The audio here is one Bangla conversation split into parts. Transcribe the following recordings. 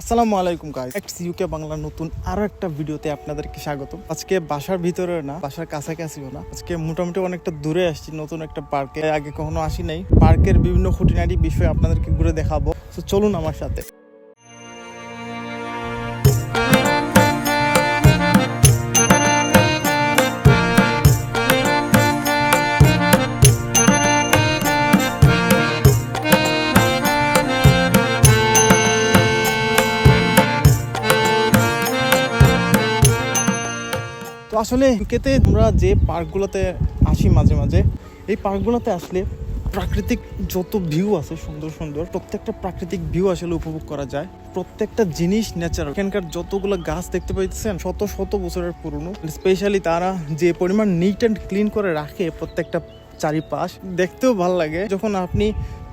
আসসালামু আলাইকুম গাইস এক্স ইউকে বাংলা নতুন আরও একটা ভিডিওতে আপনাদেরকে স্বাগত আজকে বাসার ভিতরে না, বাসার কাছাকাছিও না, আজকে মোটামুটি অনেকটা দূরে আসছি, নতুন একটা পার্কে। আগে কখনো আসি নাই। পার্কের বিভিন্ন খুঁটিনাটি বিষয় আপনাদেরকে ঘুরে দেখাবো। তো চলুন আমার সাথে। আসলে ইউকেতে আমরা যে পার্কগুলোতে আসি মাঝে মাঝে, এই পার্কগুলোতে আসলে প্রাকৃতিক যত ভিউ আছে সুন্দর সুন্দর, প্রত্যেকটা প্রাকৃতিক ভিউ আসলে উপভোগ করা যায়। প্রত্যেকটা জিনিস ন্যাচারাল এখানকার যতগুলো গাছ দেখতে পাইতেছেন, শত শত বছরের পুরনো। স্পেশালি তারা যে পরিমাণ নিট অ্যান্ড ক্লিন করে রাখে প্রত্যেকটা চারিপাশ, দেখতেও ভালো লাগে। যখন আপনি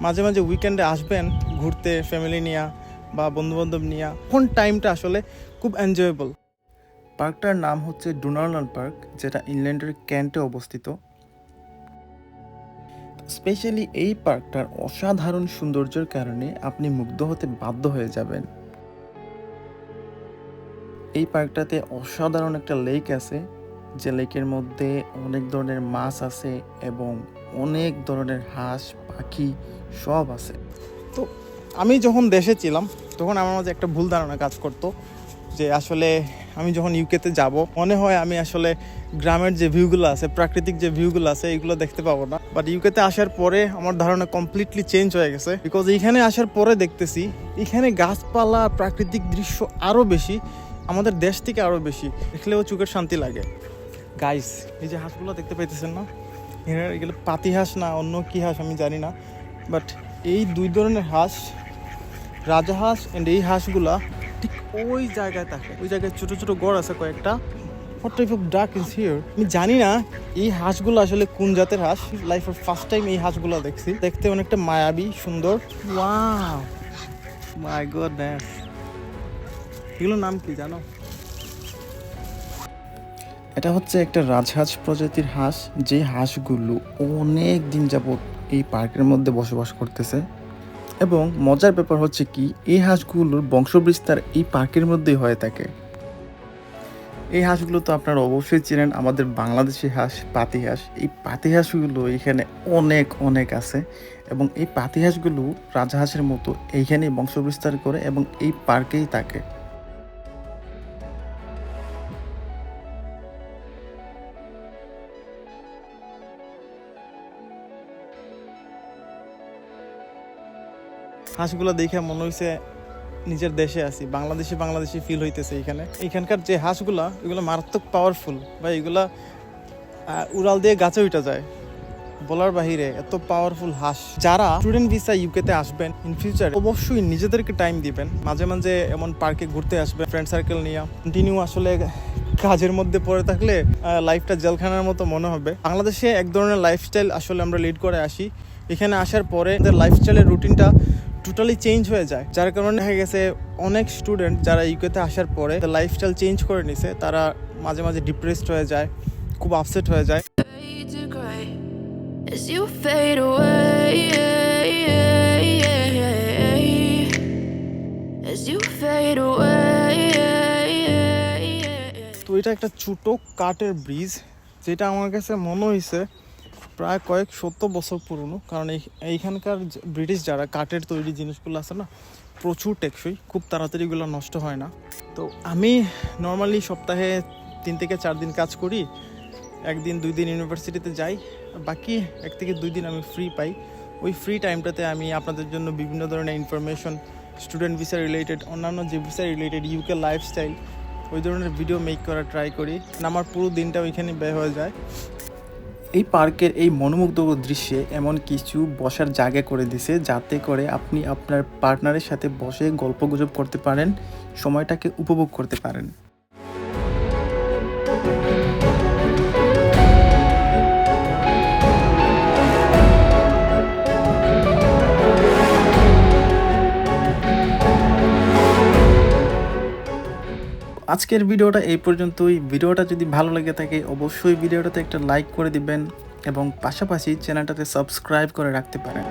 মাঝে মাঝে উইকেন্ডে আসবেন ঘুরতে ফ্যামিলি নিয়ে বা বন্ধু বান্ধব নিয়ে কোন টাইমটা আসলে খুব এনজয়েবল পার্কটার নাম হচ্ছে ডোনাল্ড পার্ক, যেটা ইংল্যান্ডের ক্যান্টে অবস্থিত। স্পেশালি এই পার্কটার অসাধারণ সৌন্দর্যের কারণে আপনি মুগ্ধ হতে বাধ্য হয়ে যাবেন। এই পার্কটাতে অসাধারণ একটা লেক আছে, যে লেকের মধ্যে অনেক ধরনের মাছ আছে এবং অনেক ধরনের হাঁস, পাখি সব আছে। তো আমি যখন দেশে ছিলাম, তখন আমার মাঝে একটা ভুল ধারণা কাজ করতো। যে আসলে আমি যখন ইউকেতে যাব, মনে হয় আমি আসলে গ্রামের যে ভিউগুলো আছে, প্রাকৃতিক যে ভিউগুলো আছে, এগুলো দেখতে পাবো না। বাট ইউকেতে আসার পরে আমার ধারণা কমপ্লিটলি চেঞ্জ হয়ে গেছে। বিকজ এইখানে আসার পরে দেখতেছি, এখানে গাছপালা, প্রাকৃতিক দৃশ্য আরও বেশি, আমাদের দেশ থেকে আরও বেশি। দেখলেও চোখের শান্তি লাগে। গাইস এই যে হাঁসগুলো দেখতে পাইতেছেন না? এরা এগুলো পাতি হাঁস না, অন্য কি হাঁস আমি জানি না। বাট এই দুই ধরনের হাঁস রাজাহাঁস এন্ড এই হাঁসগুলা ঠিক ওই জায়গায় থাকে। ওই জায়গায় ছোট ছোট গড় আছে কয়েকটা। What type of duck is here আমি জানি না এই হাঁসগুলো আসলে কোন জাতের হাঁস? লাইফের ফার্স্ট টাইম এই হাঁসগুলো দেখছি। দেখতে অনেকটা মায়াবী সুন্দর। ওয়াও মাই গডনেস এগুলোর নাম কি জানো? এটা হচ্ছে একটা রাজহাঁস প্রজাতির হাঁস। যে হাঁসগুলো অনেক দিন যাবত এই পার্কের মধ্যে বসবাস করতেছে। এবং মজার ব্যাপার হচ্ছে কি, এই হাঁসগুলোর বংশবিস্তার এই পার্কের মধ্যেই হয়ে থাকে। এই হাঁসগুলো তো আপনারা অবশ্যই চেনেন, আমাদের বাংলাদেশি হাঁস, পাতি হাঁস। এই পাতি হাঁসগুলো এখানে অনেক অনেক আছে এবং এই পাতি হাঁসগুলো রাজহাঁসের মতো এইখানেই বংশবিস্তার করে এবং এই পার্কেই থাকে। হাঁসগুলো দেখে মনে হয়েছে নিজের দেশে আছি, বাংলাদেশি বাংলাদেশি ফিল হইতেছে এখানে। এখানকার যে হাঁসগুলা, এগুলো মারাত্মক পাওয়ারফুল বা এগুলা উড়াল দিয়ে গাছে উঠা যায়। বলার বাহিরে এত পাওয়ারফুল হাঁস। যারা স্টুডেন্ট ভিসা ইউকেতে আসবেন ইন ফিউচার অবশ্যই নিজেদেরকে টাইম দিবেন। মাঝে মাঝে এমন পার্কে ঘুরতে আসবে ফ্রেন্ড সার্কেল নিয়ে। কন্টিনিউ আসলে কাজের মধ্যে পড়ে থাকলে লাইফটা জেলখানার মতো মনে হবে। বাংলাদেশে এক ধরনের লাইফস্টাইল আসলে আমরা লিড করে আসি। এখানে আসার পরে লাইফস্টাইলের রুটিনটা টোটালি চেঞ্জ হয়ে যায় যার কারণে দেখা গেছে অনেক স্টুডেন্ট যারা ইউকেতে আসার পরে লাইফস্টাইল চেঞ্জ করে নিছে তারা মাঝে মাঝে ডিপ্রেসড হয়ে যায় খুব আপসেট হয়ে যায়. তো এটা একটা ছোট কাঠের ব্রিজ যেটা আমার কাছে মনে হয়েছে প্রায় কয়েক শত বছর পুরনো। কারণ এই এইখানকার ব্রিটিশ যারা কাঠের তৈরি জিনিসগুলো আছে না, প্রচুর টেকসই, খুব তাড়াতাড়ি এগুলো নষ্ট হয় না। তো আমি নর্মালি সপ্তাহে তিন থেকে চার দিন কাজ করি, একদিন, দুই দিন ইউনিভার্সিটিতে যাই, বাকি এক থেকে দুই দিন আমি ফ্রি পাই। ওই ফ্রি টাইমটাতে আমি আপনাদের জন্য বিভিন্ন ধরনের ইনফরমেশন স্টুডেন্ট ভিসা রিলেটেড অন্যান্য যে ভিসা রিলেটেড ইউকে লাইফস্টাইল ওই ধরনের ভিডিও মেক করার ট্রাই করি। আমার পুরো দিনটা ওইখানে ব্যয় হয়ে যায়। এই পার্কের এই মনোমুগ্ধকর দৃশ্যে এমন কিছু বসার জায়গা করে দিছে, যাতে করে আপনি আপনার পার্টনারের সাথে বসে গল্পগুজব করতে পারেন, সময়টাকে উপভোগ করতে পারেন। আজকের ভিডিওটা এই পর্যন্তই। ভিডিওটা যদি ভালো লেগে থাকে, অবশ্যই ভিডিওটাতে একটা লাইক করে দিবেন এবং পাশাপাশি চ্যানেলটাতে সাবস্ক্রাইব করে রাখতে পারেন।